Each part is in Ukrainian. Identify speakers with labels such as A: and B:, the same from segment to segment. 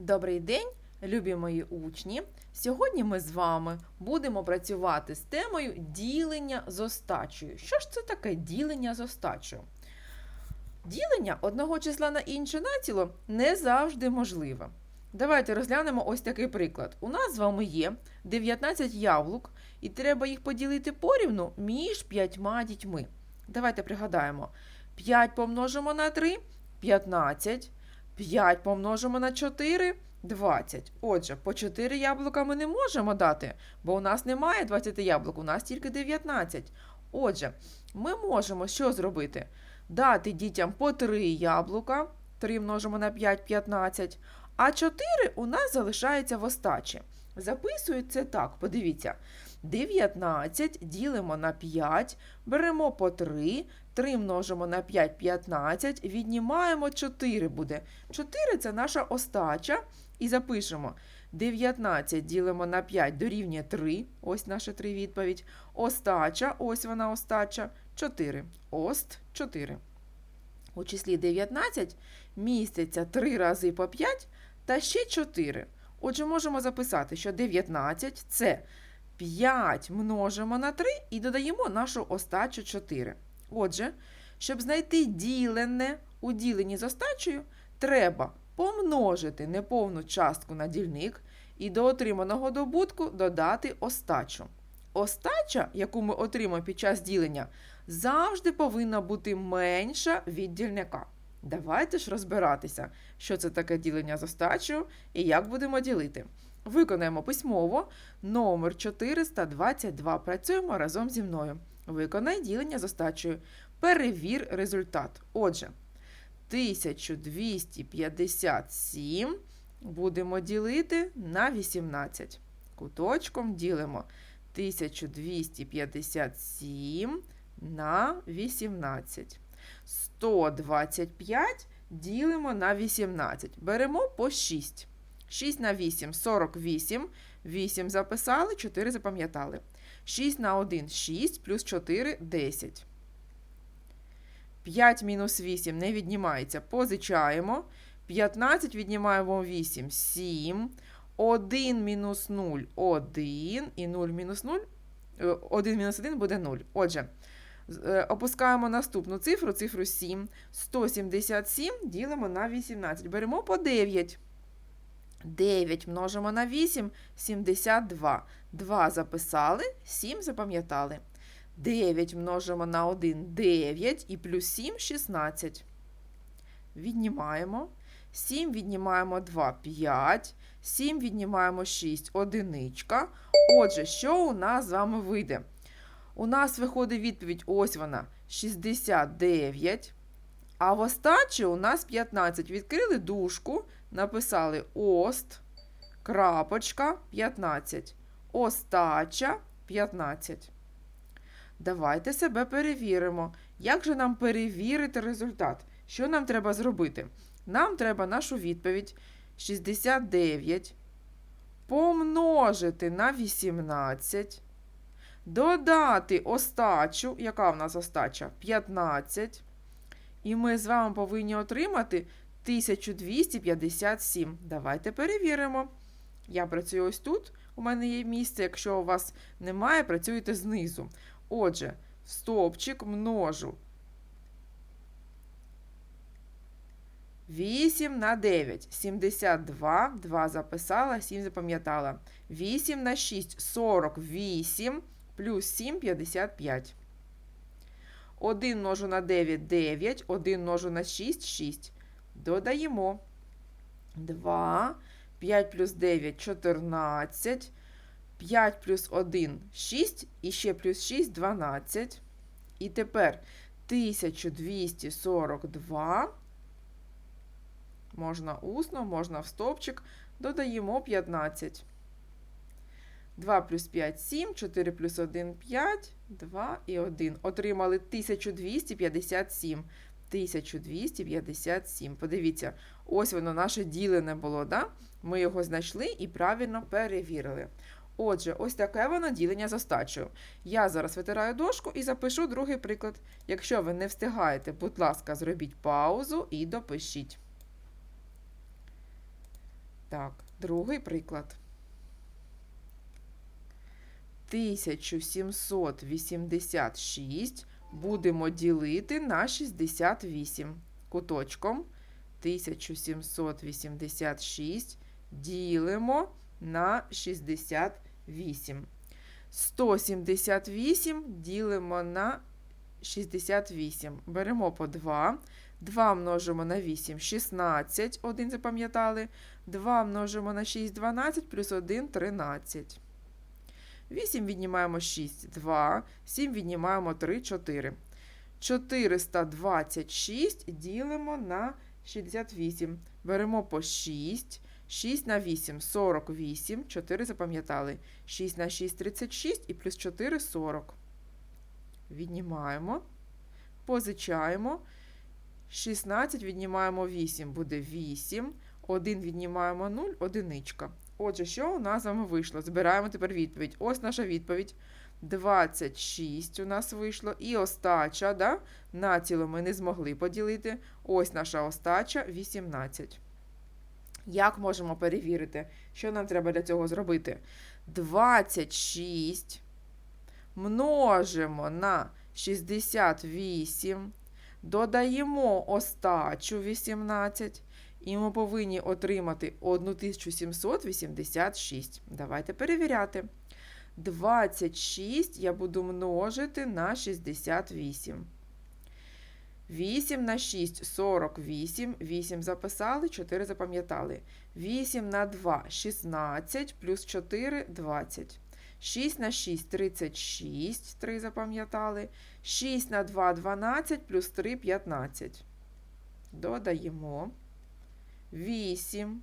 A: Добрий день, любі мої учні! Сьогодні ми з вами будемо працювати з темою ділення з остачею. Що ж це таке ділення з остачею? Ділення одного числа на інше націло не завжди можливе. Давайте розглянемо ось такий приклад. У нас з вами є 19 яблук, і треба їх поділити порівну між п'ятьма дітьми. Давайте пригадаємо: 5 помножимо на 3 15. 5 помножимо на 4 20. Отже, по 4 яблука ми не можемо дати, бо у нас немає 20 яблук, у нас тільки 19. Отже, ми можемо що зробити? Дати дітям по 3 яблука, 3 множимо на 5 15, а 4 у нас залишається в остачі. Записують це так, подивіться. 19 ділимо на 5, беремо по 3, 3 множимо на 5 15, віднімаємо 4 буде. 4 це наша остача. І запишемо 19 ділимо на 5 дорівнює 3. Ось наша 3 відповідь. Остача, ось вона остача, 4. Ост 4. У числі 19 міститься 3 рази по 5 та ще 4. Отже, можемо записати, що 19 це 5 множимо на 3 і додаємо нашу остачу 4. Отже, щоб знайти ділене у діленні з остачею, треба помножити неповну частку на дільник і до отриманого добутку додати остачу. Остача, яку ми отримаємо під час ділення, завжди повинна бути менша від дільника. Давайте ж розбиратися, що це таке ділення з остачею і як будемо ділити. Виконаємо письмово номер 422. Працюємо разом зі мною. Виконай ділення з остачею. Перевір результат. Отже, 1257 будемо ділити на 18. Куточком ділимо 1257 на 18. 125 ділимо на 18. Беремо по 6. 6 на 8 48. 8 записали, 4 запам'ятали. 6 на 1 6 плюс 4 10. 5 мінус 8 не віднімається. Позичаємо. 15 віднімаємо 8 7. 1 мінус 0 1. І 0 мінус 0. 1 мінус 1 буде 0. Отже, е, опускаємо наступну цифру, цифру 7. 177 ділимо на 18. Беремо по 9. 9 множимо на 8 72. 2 записали, 7 запам'ятали. 9 множимо на 1 9 і плюс 7 16. Віднімаємо. 7 віднімаємо 2 5. 7 віднімаємо 6 одиничка. Отже, що у нас з вами вийде? У нас виходить відповідь, ось вона, 69. А в остачі у нас 15. Відкрили дужку, написали ост, крапочка, 15. Остача 15. Давайте себе перевіримо. Як же нам перевірити результат? Що нам треба зробити? Нам треба нашу відповідь 69 помножити на 18, додати остачу, яка в нас остача? 15. І ми з вами повинні отримати 1257. Давайте перевіримо. Я працюю ось тут. У мене є місце. Якщо у вас немає, працюйте знизу. Отже, в стовпчик множу 8 на 9. 72. 2 записала, 7 запам'ятала. 8 на 6 48. Плюс 7 55. 1 множу на 9 9. 1 множу на 6 6. Додаємо. 2. 5 плюс 9 14. 5 плюс 1 6, і ще плюс 6 12. І тепер 1242. Можна усно, можна в стовпчик. Додаємо 15. 2 плюс 5 7, 4 плюс 1 5, 2 і 1. Отримали 1257. 1257. Подивіться, ось воно наше ділене було, да? Ми його знайшли і правильно перевірили. Отже, ось таке воно ділення з остачею. Я зараз витираю дошку і запишу другий приклад. Якщо ви не встигаєте, будь ласка, зробіть паузу і допишіть. Так, другий приклад. 1786 будемо ділити на 68 куточком. 1786 ділимо на 68. 178 ділимо на 68. Беремо по 2. 2 множимо на 8 16. 1 запам'ятали. 2 множимо на 6 12, плюс 1 13. 8 віднімаємо 6, 2. 7 віднімаємо 3, 4. 426 ділимо на 68. Беремо по 6. 6 на 8 48. 4 запам'ятали. 6 на 6 36 і плюс 4 40. Віднімаємо. Позичаємо. 16 віднімаємо 8, буде 8. 1 віднімаємо 0, одиничка. Отже, що у нас з вами вийшло? Збираємо тепер відповідь. Ось наша відповідь. 26 у нас вийшло. І остача, да? націло ми не змогли поділити. Ось наша остача 18. Як можемо перевірити, що нам треба для цього зробити? 26 множимо на 68, додаємо остачу 18, і ми повинні отримати 1786. Давайте перевіряти. 26 я буду множити на 68. 8 на 6 48. 8 записали, 4 запам'ятали. 8 на 2 16, плюс 4 20. 6 на 6 36, 3 запам'ятали. 6 на 2 12, плюс 3 15. Додаємо. 8,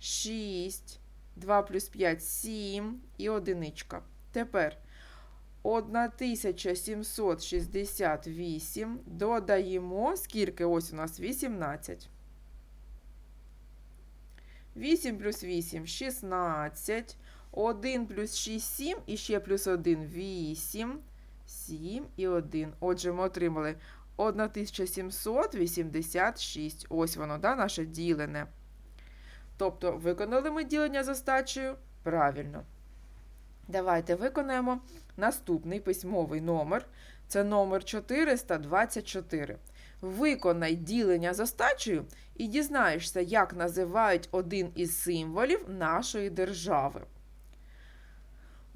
A: 6, 2 плюс 5 7 і одиничка. Тепер 1768 додаємо, скільки ось у нас 18. 8 плюс 8 16. 1 плюс 6 7 і ще плюс 1 8. 7 і 1. Отже, ми отримали 1786. Ось воно, да, наше ділене. Тобто, виконали ми ділення з остачею правильно. Давайте виконаємо наступний письмовий номер. Це номер 424. Виконай ділення з остачею і дізнаєшся, як називають один із символів нашої держави.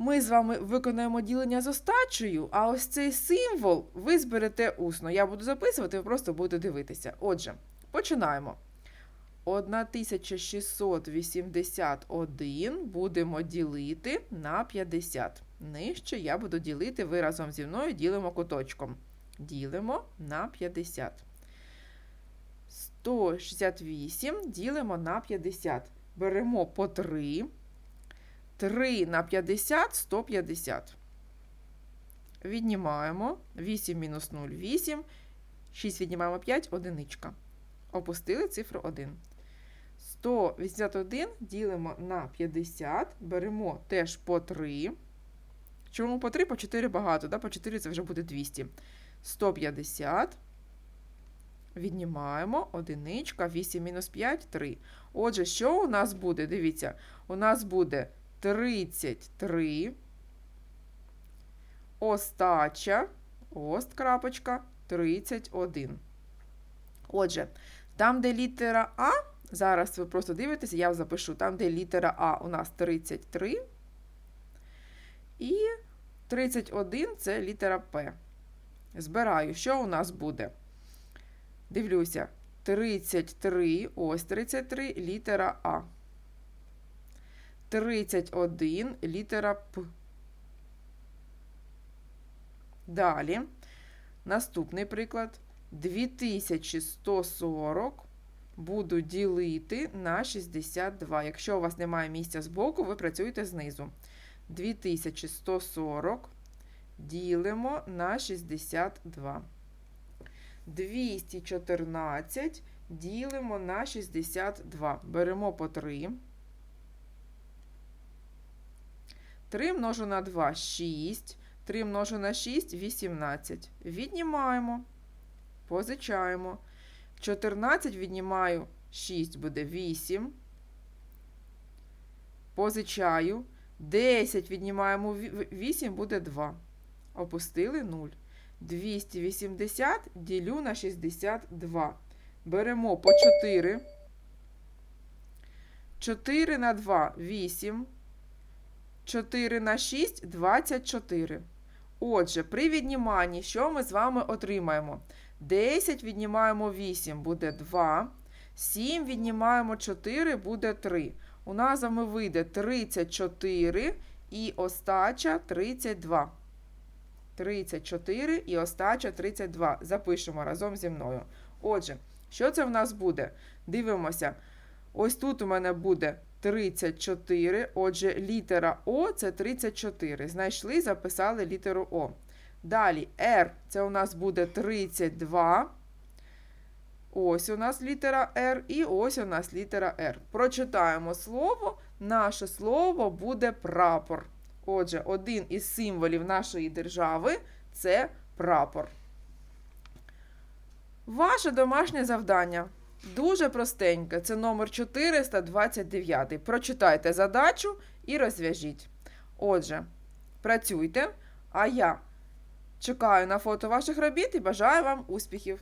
A: Ми з вами виконаємо ділення з остачею, а ось цей символ ви зберете усно. Я буду записувати, ви просто будете дивитися. Отже, починаємо. 1681 будемо ділити на 50. Нижче я буду ділити, ви разом зі мною ділимо куточком. Ділимо на 50. 168 ділимо на 50. Беремо по 3. 3 на 50 150. Віднімаємо 8 мінус 0 8. 6 віднімаємо 5, одиничка. Опустили цифру 1. 181 ділимо на 50, беремо теж по 3. Чому по 3? По 4 багато, да? по 4 це вже буде 200. 150. Віднімаємо одиничка, 8 мінус 5 3. Отже, що у нас буде? Дивіться, у нас буде 33. Остача, ост крапочка, 31. Отже, там, де літера А, зараз ви просто дивитеся, я запишу, там, де літера А у нас 33. І 31 це літера П. Збираю, що у нас буде? Дивлюся, 33, ось 33, літера А. 31 літера П. Далі, наступний приклад. 2140 буду ділити на 62. Якщо у вас немає місця збоку, ви працюєте знизу. 2140 ділимо на 62. 214 ділимо на 62. Беремо по 3. 3 множу на 2 6. 3 множу на 6 18. Віднімаємо. Позичаємо. 14 віднімаю 6 буде 8. позичаю. 10 віднімаємо 8 буде 2. Опустили 0. 280 ділю на 62. Беремо по 4. 4 на 2 8. 4 на 6 24. Отже, при відніманні, що ми з вами отримаємо? 10 віднімаємо 8 буде 2. 7 віднімаємо 4 буде 3. У нас вами вийде 34 і остача 32. 34 і остача 32. Запишемо разом зі мною. Отже, що це в нас буде? Дивимося. Ось тут у мене буде 34. Отже, літера О це 34. Знайшли, записали літеру О. Далі R це у нас буде 32. Ось у нас літера R і ось у нас літера R. Прочитаємо слово. Наше слово буде прапор. Отже, один із символів нашої держави це прапор. Ваше домашнє завдання дуже простеньке. Це номер 429. Прочитайте задачу і розв'яжіть. Отже, працюйте, а я чекаю на фото ваших робіт і бажаю вам успіхів!